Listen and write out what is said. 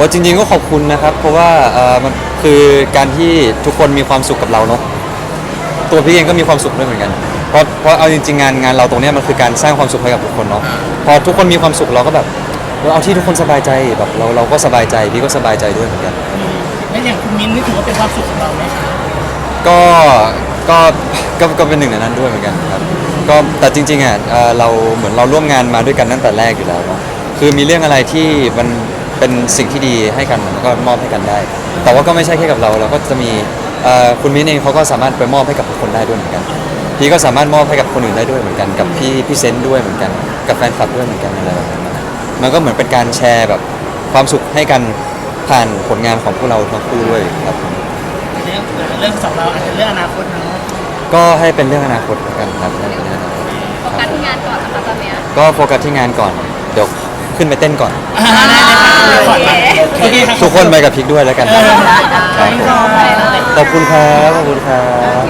อ้จริง ๆ ก็ขอบคุณนะครับ เพราะว่าเอ่อมันคือการที่ทุกคนมีความสุขกับเราเนาะตัวพี่เองก็มีความสุขด้วยเหมือนกันเพราะเพราะเอาจริงๆงานงานเราตรงเนี้ยมันคือการสร้างความสุขให้กับทุกคนเนาะพอทุกคนมีความสุขเราก็แบบเราเอาที่ทุกคนสบายใจแบบเราเราก็สบายใจพี่ก็สบายใจด้วยเหมือนกัน แล้วอย่างคุณมิ้นนี่ถือว่าเป็นความสุขของเราไหมคะก็ก็ก็ก็เป็นหนึ่งในนั้นด้วยเหมือนกันครับก็แต่จริงๆอะเอ่อเราเหมือนเราร่วมงานมาด้วยกันตั้งแต่แรกอยู่แล้วเนาะคือมีเรื่องอะไรที่มัน เป็นสิ่งที่ดีให้กันมันก็มอบให้กันได้ แต่ว่าก็ไม่ใช่แค่กับเราเราก็จะมีเอ่อคุณมิ้นเองเขาก็สามารถไปมอบให้กับทุกคนได้ด้วยเหมือนกันพี่ก็สามารถมอบให้กับคนอื่นได้ด้วยเหมือนกัน กับพี่พี่เซนต์ด้วยเหมือนกัน กับแฟนคลับด้วยเหมือนกันอะไรแบบนั้นนะมันก็เหมือนเป็นการแชร์แบบความสุขให้กันผ่านผลงานของพวกเราทั้งคู่ด้วยครับเรื่องเรื่องสองเราอาจจะเรื่องอนาคตเนาะก็ให้เป็นเรื่องอนาคตแล้วกันครับให้เป็นเรื่องอนาคต โฟกัสที่งานก่อนนะคะตอนเนี้ย ก็โฟกัสที่งานก่อน เดี๋ยว ขึ้นไปเต้นก่อนอ่าได้เลยค่ะเดี๋ยวก่อนมาโอเคครับ ทุกคนไปกับพิกด้วยแล้วกันเออครับผมขอบคุณครับขอบคุณครับ